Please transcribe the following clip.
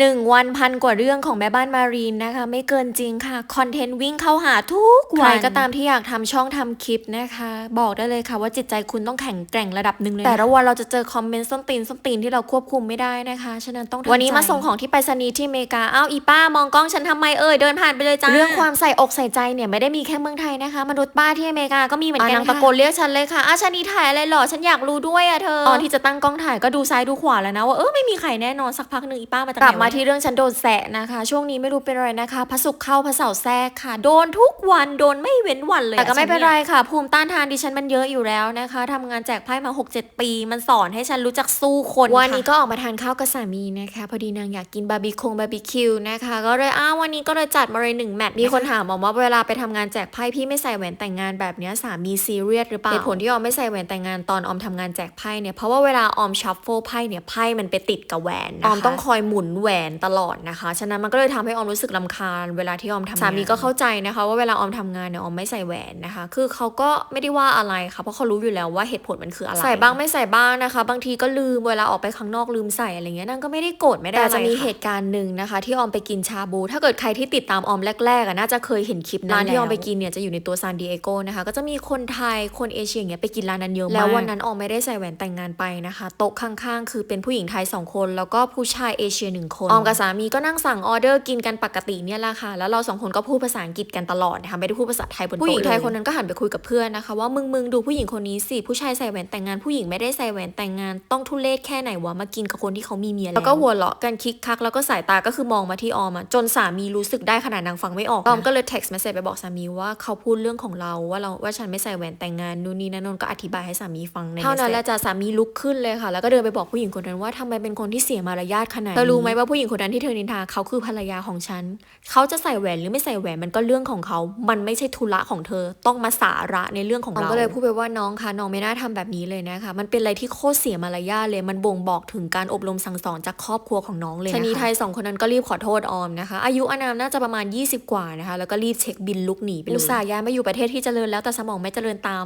หนึ่งวันพันกว่าเรื่องของแม่บ้านมารีนนะคะ ไม่เกินจริงค่ะ คอนเทนต์วิ่งเข้าหาทุกวันใครก็ตามที่อยากทำช่องทำคลิปนะคะ บอกได้เลยค่ะว่าจิตใจคุณต้องแข็งแกร่งระดับหนึ่งเลยนะแต่ละวันเราจะเจอคอมเมนต์ส้นตีนส้นตีนที่เราควบคุมไม่ได้นะคะ ฉะนั้นต้องทำใจวันนี้มาส่งของที่ไปรษณีย์ที่อเมริกาอ้าวอีป้ามองกล้องฉันทำไมเอ่ยเดินผ่านไปเลยจ้าเรื่องความใส่อกใส่ใจเนี่ยไม่ได้มีแค่เมืองไทยนะคะมนุษย์ป้าที่อเมริกาก็มีเหมือนกันนางตะโกนเรียกฉันเลยค่ะอาชานีถ่ายอะไรหรอฉันอยากรู้ด้วยอะเธอตอนที่จะตั้งกล้องถ่ายก็ดูซ้ายดูขวาแล้วนะว่าเออไม่มีใครแน่นอนสักพักหนึ่งอีป้ามาจากไหนกลับมาที่เรื่องฉันโดนแสะนะคะ ช่วงนี้ไม่รู้เป็นอะไรนะคะพระศุกร์เข้าพระเสาร์แทรกค่ะ โดนทุกวันโดนไม่เว้นวันเลยแต่ก็ไม่เป็นไรค่ะ ภูมิต้านทานดิฉันมันเยอะอยู่แล้วนะคะทำงานแจกไพ่มา 6-7 ปี มันสอนให้ฉันรู้จักสู้คนวันนี้ก็ออกมาทานข้าวกับสามีนะคะพอดีนางอยากกินบาร์บีคงบาร์บีคิวนะคะก็เลยอ้าววันนี้ก็เลยจัดมาเลยหนึ่งแมตช์มีคนถามบอกว่าเวลาไปทำงานแจกไพ่พี่ไม่ใส่แหวนแต่งงานแบบเนี้ยสามีซีเรียสหรือเปล่าเหตุผลที่ออมไม่ใส่แหวนแต่งงานตอนออมทำงานแจกไพ่เนี่ยเพราะว่าเวลาออมชัฟเฟิลไพ่เนี่ยไพ่มันไปติดกับแหวนนะคะออมต้องคอยหมุนแหวนตลอดนะคะ ฉะนั้นมันก็เลยทำให้ออมรู้สึกลำคาญเวลาที่ออมทำงานสามีก็เข้าใจนะคะ ว่าเวลาออมทำงานเนี่ยออมไม่ใส่แหวนนะคะ คือเขาก็ไม่ได้ว่าอะไรค่ะเพราะเขารู้อยู่แล้วว่าเหตุผลมันคืออะไรใส่บ้างไม่ใส่บ้างนะคะ บางทีก็ลืมเวลาออกไปข้างนอกลืมใส่อะไรเงี้ยนั่นก็ไม่ได้โกรธไม่ได้แต่จะมีเหตุการณ์หนึ่งนะคะ ที่ออมไปกินชาบู ถ้าเกิดใครที่ติดตามออมแรกๆอะน่าจะเคยเห็นคลิปนั้นร้านที่ออมไปกินเนี่ยจะอยู่ในตัวซานดิเอโกนะคะก็จะมีคนไทยคนเอเชียอย่างเงี้ยไปกินร้านนั้นเยอะมากแล้ววันนั้นออมไม่ได้ใส่แหวนแต่งงานไปนะคะโต๊ะข้างๆ คือเป็นผู้หญิงไทยสองคน แล้วก็ผู้ชายเอเชียหนึ่งคนออมกับสามีก็นั่งสั่งออเดอร์กินกันปกติเนี่ยแหละค่ะ แล้วเราสองคนก็พูดภาษาอังกฤษกันตลอดนะคะไม่ได้พูดภาษาไทยบนโต๊ะผู้หญิงไทยคนนั้นก็หันไปคุยกับเพื่อนนะคะว่ามึงมึงดูผู้หญิงคนนี้สิผู้ชายใส่แหวนแต่งงานผู้หญิงไม่ได้ใส่แหวนแต่งงานต้องทุเลศแค่ไหนวะมากินกับคนที่เขามีเมียแล้วแล้วก็หัวเราะกันคิกคักแล้วก็สายตาก็คือมองมาที่ออมอะจนสามีรู้สึกได้ขนาดนางฟังไม่ออกนะออมก็เลย text message ไปบอกสามีว่าเขาพูดเรื่องของเราว่าเราว่าฉันไม่ใส่แหวนแต่งงานนู่นนี่นั่นนนก็อธิบายให้สามีฟังในเท่านั้นแหละจ้ะสามีลุกขึ้นเลยค่ะ แล้วก็เดินไปบอกผู้หญิงคนนั้นว่าทำไมเป็นคนที่เสียมารยาทขนาดนี้เธอรู้ไหมว่าผู้หญิงคนนั้นที่เธอนินทาเขาคือภรรยาของฉัน เขาจะใส่แหวนหรือไม่ใส่แหวนมันก็เรื่องของเขา มันไม่ใช่ธุระของเธอ ต้องมาสาระในเรื่องของเราก็เลยพูดไปว่าน้องคะน้องไม่น่าทำแบบนี้เลยนะคะ มันเป็นอะไรที่โคตรเสียมารยาทเลย มันบ่งบอกถึงการอบรมสั่งสอนจากครอบครัวของน้องเลยนะคะชนีไทยสองคนนั้นก็รีบขอโทษออมนะคะ อายุอานามน่าจะประมาณ 20 กว่านะคะ แล้วก็รีบเช็คบินลุกหนีไปเลยอุตส่าห์ย้ายมาอยู่ประเทศที่เจริญแล้วแต่สมองไม่เจริญตาม